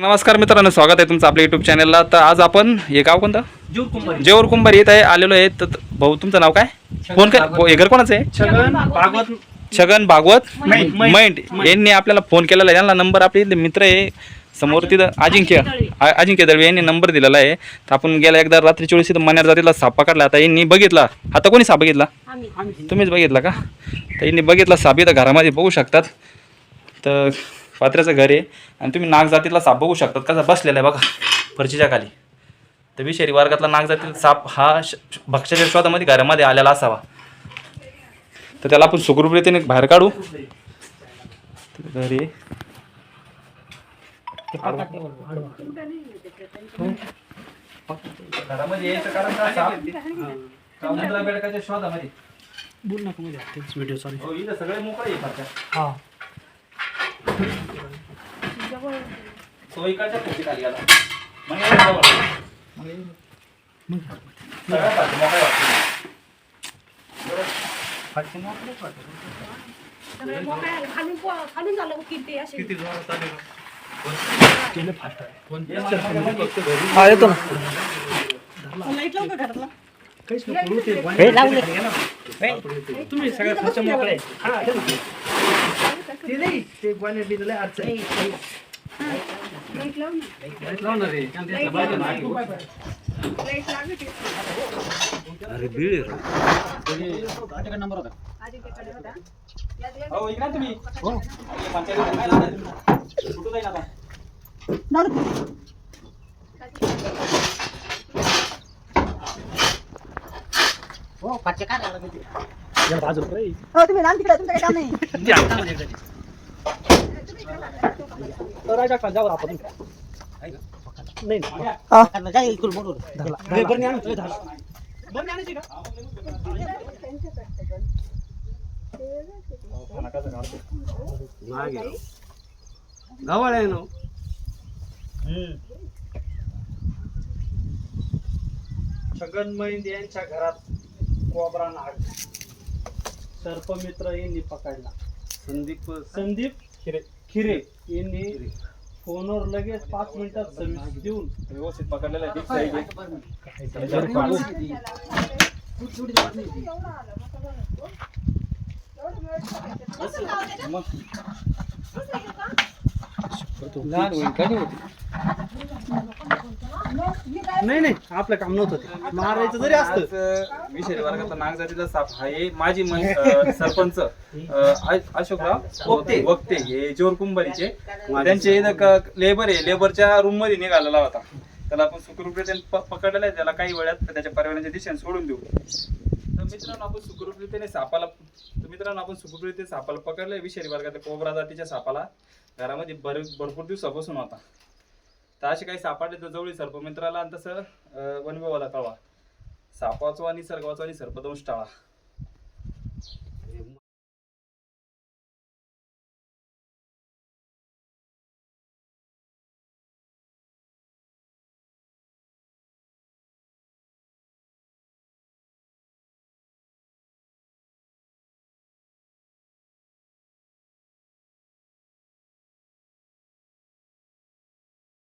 नमस्कार मित्रांनो स्वागत आहे तुमचं आपल्या युट्यूब चॅनलला तर आज आपण हे गाव कोणतं? जीव कुंभारी जेवर कुंभार येत आहे आलेलो आहे. तर भाऊ तुमचं नाव काय? फोन कर हो, हे घर कोणाचं आहे? छगन भागवत. छगन भागवत? मैंड, यांनी आपल्याला फोन केलेला आहे. यांना नंबर आपले इथले मित्र आहे. समोर तिथं अजिंक्य. अजिंक्य दळवे. यांनी नंबर दिलेला आहे. तर आपण गेला एकदा रात्री चोळीस इथं मण्यार जातीला साप पकडला आता यांनी बघितला. आता कोणी साप बघितला? तुम्हीच बघितला का? तर यांनी बघितला साप. इथं घरामध्ये बघू शकतात. तर पात्र्याचं घर आहे. आणि तुम्ही नाग जातीतला साप बघू शकतात. कसा बसलेला आहे बघा. फरशीच्या खाली. तर विषारी वर्गातला नाग जातील साप हा श- भक्ष्याच्या शोधामध्ये घरामध्ये आलेला असावा. तर त्याला आपण सुखरूपरीतीने बाहेर काढू. घरी घरामध्ये यायचं कारण का? साप समुद्र बेडकाच्या शोधामध्ये बोल नका मध्ये तेच व्हिडिओ चालू हो सगळे मोकळे आहे हा. तो इकडच्या खोकीत आली आता. मग यायला जवळ. सगळ्या मोकळ्या झालं किती असे हा येतो ना. लाइट लावू का घरातला? तुम्ही सगळ्या खर्च मोकळे हा ते. ते नाही ते पाणी बिल अडचण आहे. लाइट लावू ना लाइट लावणार आहे. कारण त्यातलं बाहेर नाही. लाइट लागत आदित्यकडे होता हो, इकडे तुम्ही. काय झालं? कुठं जाईल आता? बाजूला रे. हो तुम्ही लहान तिकडे तुमचं काही काम नाही हे. आहे ना. छगन मैंद यांच्या घरात कोबरा नाग. सर्पमित्र यांनी पकडला. संदीप संदीप खिरे. खिरे यांनी फोनवर लगेच पाच मिनिटात सर्व्हिस देऊन व्यवस्थित पकडलेलं आहे. ठीक आहे. त्याच्यावर पाडू. लहान होईल का नाही होती? नाही नाही आपलं काम नव्हतं ते. मारायचं जरी आज असतं. अ, विषारी वर्गातला नागजातीचा साप हा हे माजी मन- अ, सरपंच अ, अ- अशोकराव वक्ते. वक्ते हे जोर कुंभारीचे. त्यांचे इथं लेबर आहे. लेबरच्या रूममध्ये निघालेला होता. त्याला आपण सुखरूपरीतीने प- पकडलेला आहे. त्याला काही वेळात त्याच्या परवान्याच्या दिशेने सोडून देऊ. तर मित्रांनो आपण सुखरूपरीतीने सापाला तर मित्रांनो आपण सुखरूपरीतीने सापाला पकडलंय. विषारी वर्गातल्या कोबरा जातीच्या सापाला. घरामध्ये भर भरपूर दिवसापासून होता. तर असे काही सापडले तर जवळ सर्पमित्राला आणि तसं अं, कळवा सापाचो आणि सर्गाचा आणि सर्पदंश टाळा.